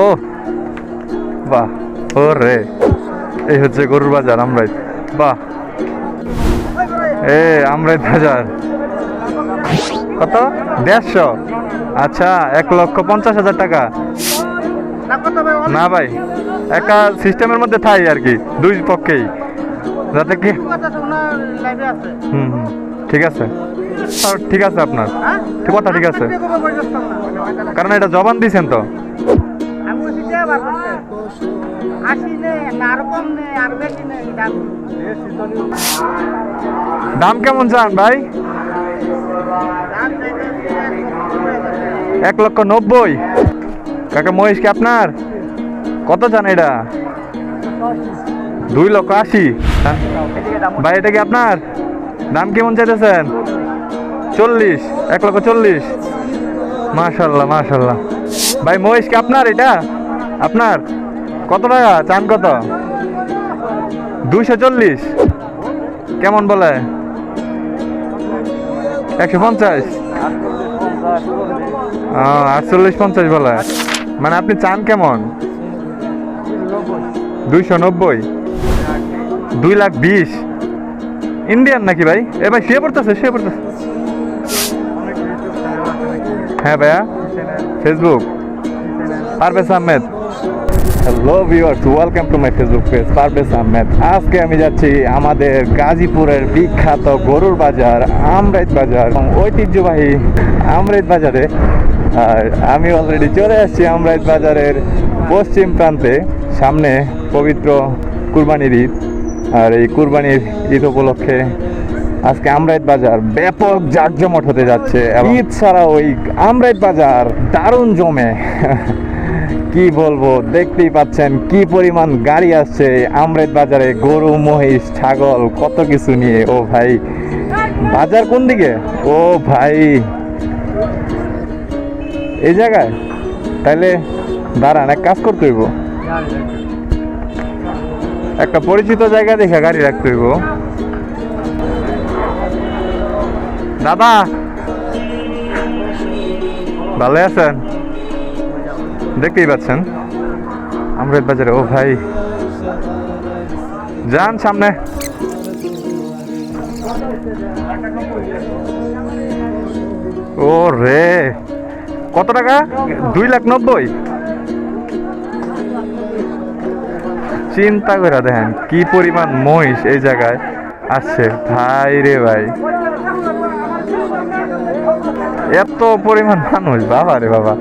ও বাহ ও রে এই হচ্ছে গরুর বাজার আমরাই। বাহ এ আমরাই বাজার। কত? দেড়শো? আচ্ছা এক লক্ষ পঞ্চাশ হাজার টাকা। না ভাই একটা সিস্টেমের মধ্যে থাই আর কি দুই পক্ষেই। যাতে কি হুম হুম ঠিক আছে। ঠিক আছে আপনার। ঠিক কথা ঠিক আছে। কারণ এটা জবান দিয়েছেন তো। যে আবার আশি নেই আর কম নেই, আর বেশি নেই দাম কেমন চান ভাই? এক লক্ষ নব্বই। কাকা, মহিষ কি আপনার? কত চান এটা? দুই লক্ষ আশি। হ্যাঁ? ভাই, এটা কি আপনার? দাম কেমন চাইতেছেন? চল্লিশ, এক লক্ষ চল্লিশ। মাশাল্লাহ মাশাল্লাহ। ভাই, মহিষ কি আপনার এটা? আপনার কত টাকা? চান কত? দুইশো চল্লিশ। কেমন বলে? একশো পঞ্চাশ। আটচল্লিশ পঞ্চাশ বলে। মানে আপনি চান কেমন? দুইশো নব্বই। দুই লাখ বিশ। ইন্ডিয়ান নাকি ভাই? এ ভাই, শুয়ে পড়তেছে শুয়ে পড়তেছে। হ্যাঁ ভাইয়া। Facebook. Parvez Ahmed. Hello viewers welcome to my Facebook page Parvez Ahmed আজকে আমি যাচ্ছি আমাদের গাজীপুরের বিখ্যাত গরুর বাজার, আমরাইত বাজার এবং ঐতিহ্যবাহী আমরাইত বাজারে। আর আমি অলরেডি চলে আসছি আমরাইত বাজারের পশ্চিম প্রান্তে, সামনে পবিত্র কুরবানির ঈদ। আর এই কুরবানির ঈদ উপলক্ষে আজকে আমরাইত বাজার ব্যাপক জাঁকজমট হতে যাচ্ছে ঈদ ছাড়া ওই আমরাইত বাজার দারুণ জমে। কি বলব, দেখতেই পাচ্ছেন কি পরিমাণ গাড়ি আসছে আমরেদ বাজারে, গরু, মহিষ, ছাগল, কত কিছু নিয়ে। ও ভাই, বাজার কোন দিকে? ও ভাই, এই জায়গায়? তাইলে দাঁড়ান, এক কাজ করতে হইব। একটা পরিচিত জায়গা দেখে গাড়ি রাখতে হইব। দাদা, ভালো আছেন? দেখতেই পাচ্ছেন। আমরেদ বাজারে, ও ভাই। যান সামনে। ও রে, কত টাকা? দুই লাখ নব্বই? চিন্তা করে দেখেন, কি পরিমাণ মহিষ এই জায়গায় আসছে। ভাই রে ভাই। এত পরিমাণ মানুষ, বাবা রে বাবা।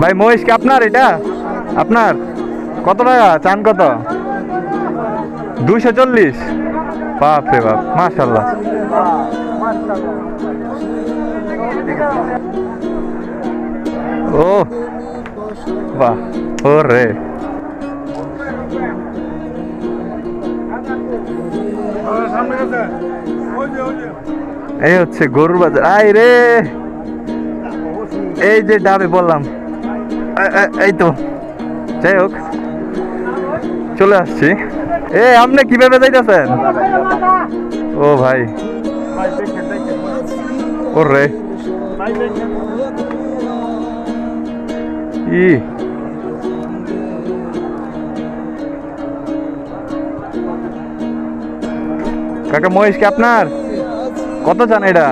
ভাই, মহিষ কি আপনার এটা? আপনার? কত টাকা? চান কত? দুইশো চল্লিশ? বাপ রে বাপ মাশাল্লাহ ও বাহ ও রে এই হচ্ছে গরুর বাজার। আই রে! এই যে ডাবে বললাম। এই তো। যাই হোক, চলে আসছি। এ, আপনি কীভাবে যাইতেছেন? ও ভাই। ও রে ই। কাকা মহেশ কি আপনার? কত চান এটা?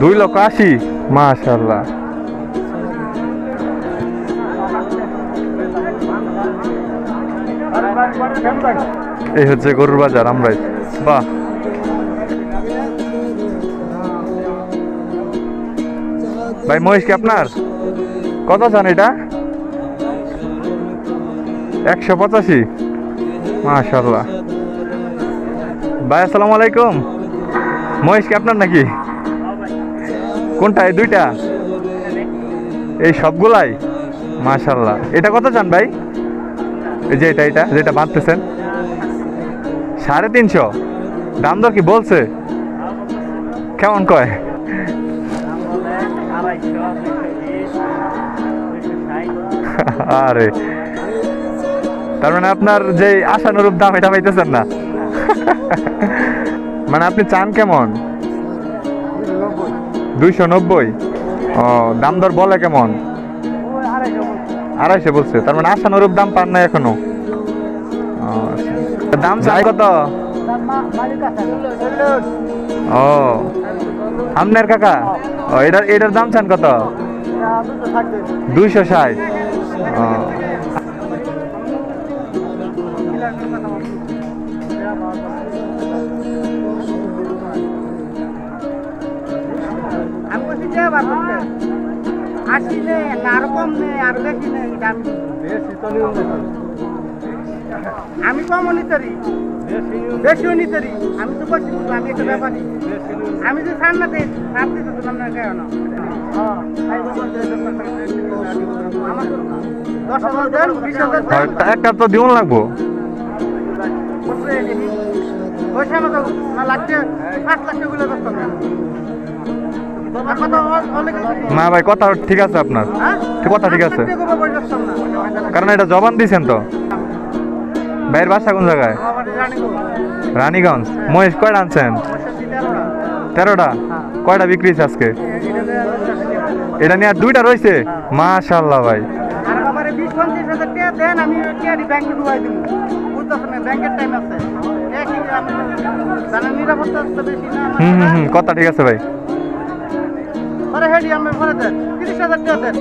দুই লক্ষ আশি। মাশাল্লাহ এই হচ্ছে গরুর বাজার, আমরাই। বাহ। ভাই মহেশ কি আপনার? কত চান এটা? একশো পঁচাশি। মাশাল্লাহ ভাই, আসসালামু আলাইকুম। মহেশ কি আপনার নাকি? কোনটা এই দুইটা? এই সবগুলাই? মাশাল্লাহ এটা কত চান ভাই? এই যে এটা এটা, যেটা বাঁধতেছেন। সাড়ে তিনশো? দাম দর কি বলছে? কেমন কয়? আরে, তার মানে আপনার যে আশানুরূপ দাম এটা পাইতেছেন না। মানে আপনি চান কেমন? দুইশো নব্বই? ও দাম দর বলে কেমন? আড়াইশো বলছে তার মানে আশানুরূপ দাম পান না এখনও। আচ্ছা। দাম চাই কত? ও আপনার কাকা? ও এটার এটার দাম চান কত? দুইশো ষাট। ও। আমি বলছি যে বার করতে আশি নেই না আরও কম নেই আর বেশি নেই আমি। আমি কমও নিতারি বেশিও নিতারি আমি তো বলছি আমি একটা ব্যাপারই আমি যে সার না দিই সার দিতে তো আমরা কেন আমার দশ হাজার দেন বিশ হাজার আর একটা তো দিউন লাগবো। পয়সা মতো না লাগছে পাঁচ লাখ টাকা। করতে হবে কত অনেক না ভাই কথা ঠিক আছে আপনার। হ্যাঁ? কথা ঠিক আছে। কারণ এটা জবান দিছেন তো। ভাইয়ের বাসা কোন জায়গায়? রানীগঞ্জ। মহেশ কয়টা আনছেন? তেরোটা। কয়টা বিক্রি আজকে? এটা নিয়ে আর দুইটা রয়েছে? মাশাল্লাহ ভাই। আর বাবারে বিশ পঞ্চাশ হাজার টাকা দেন আমি ব্যাংকে ঢুকাই দিব। হুম হুম হুম কথা ঠিক আছে ভাই। পরে হেডি আমি পরে দেন। তিরিশ হাজার টাকা দেন।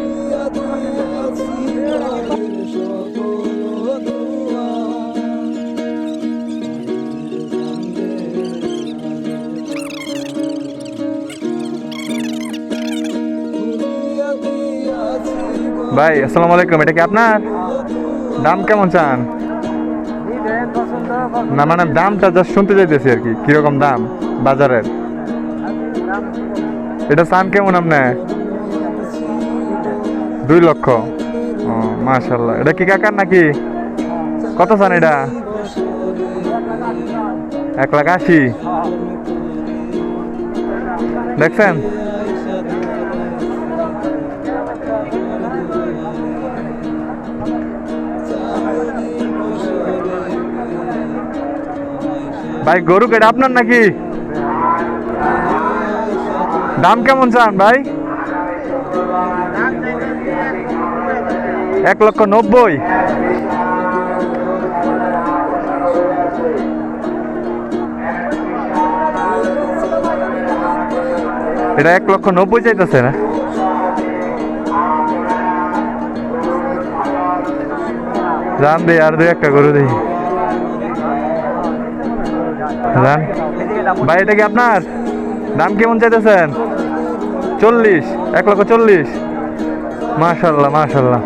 ভাই আসসালামু আলাইকুম এটা কি আপনার? দাম কেমন চান? না মানে দামটা জাস্ট শুনতে চাইতেছি আর কি, কীরকম দাম, বাজারের? এটা চান কেমন আপনি? দুই লক্ষ। ও মাশাল্লাহ এটা কি কাকার নাকি? কত চান এটা? এক লাখ আশি। দেখছেন? ভাই, গরু কেটে আপনার নাকি? দাম কেমন চান ভাই? এক লক্ষ নব্বই। এটা এক লক্ষ নব্বই চাইতেছে না? জান দে আর দু একটা গরু দিই। এটা কি আপনার? দাম কেমন চাইতেছেন? চল্লিশ, এক লক্ষ চল্লিশ। মাশাল্লাহ মাশাল্লাহ।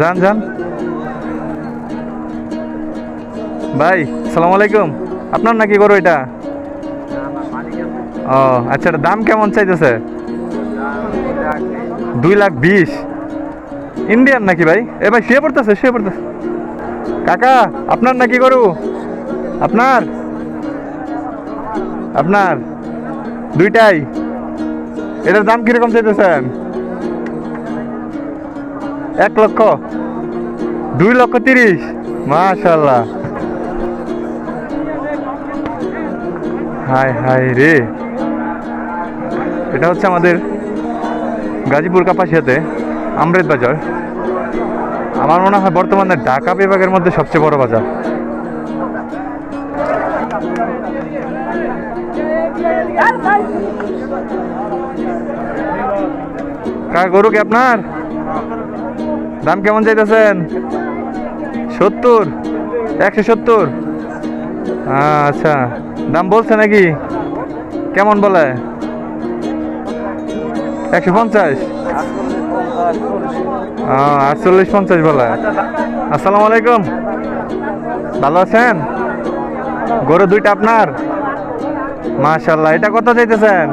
যান যান। ভাই সালাম আলাইকুম। আপনার নাকি করো এটা? ও আচ্ছা দাম কেমন চাইতেছে? দুই লাখ বিশ। ইন্ডিয়ান নাকি ভাই? এ ভাই, শুয়ে পড়তেছে শুয়ে পড়তেছে। কাকা, আপনার নাকি গরু? আপনার? আপনার? দুইটাই। এটার দাম কীরকম চাইতেছেন? এক লক্ষ। দুই লক্ষ তিরিশ। মাশাল্লাহ হাই হাই রে। এটা হচ্ছে আমাদের গাজীপুর কাপাসিয়াতে আমরেদ বাজার। আমার মনে হয় বর্তমানে ঢাকা বিভাগের মধ্যে সবচেয়ে বড় বাজার। কার গরু কি আপনার? দাম কেমন চাইতেছেন? সত্তর? একশো সত্তর? আচ্ছা দাম বলছে নাকি? কেমন বলে? একশো পঞ্চাশ? আটচল্লিশ পঞ্চাশ বলে। আসসালামু আলাইকুম। ভালো আছেন? গরু দুইটা আপনার? মাশাল্লাহ এটা কত চাইতেছেন?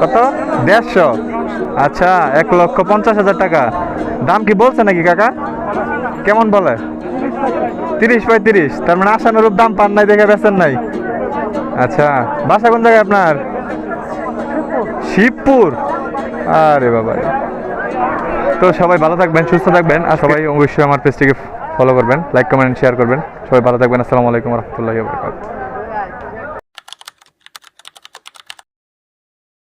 কত? দেড়শো। আচ্ছা এক লক্ষ পঞ্চাশ হাজার টাকা। দাম কি বলছে নাকি কাকা? কেমন বলে? তিরিশ পঁয়ত্রিশ। তার মানে আশানুরূপ দাম পান নাই, দেখে বেছেন নাই। আচ্ছা বাসা কোন জায়গায় আপনার? শিবপুর। আরে বাবা রে। তো সবাই ভালো থাকবেন সুস্থ থাকবেন আর সবাই অবশ্যই আমার পেজটিকে ফলো করবেন লাইক কমেন্ট শেয়ার করবেন। সবাই ভালো থাকবেন আসসালামু আলাইকুম রহমতুল্লাহি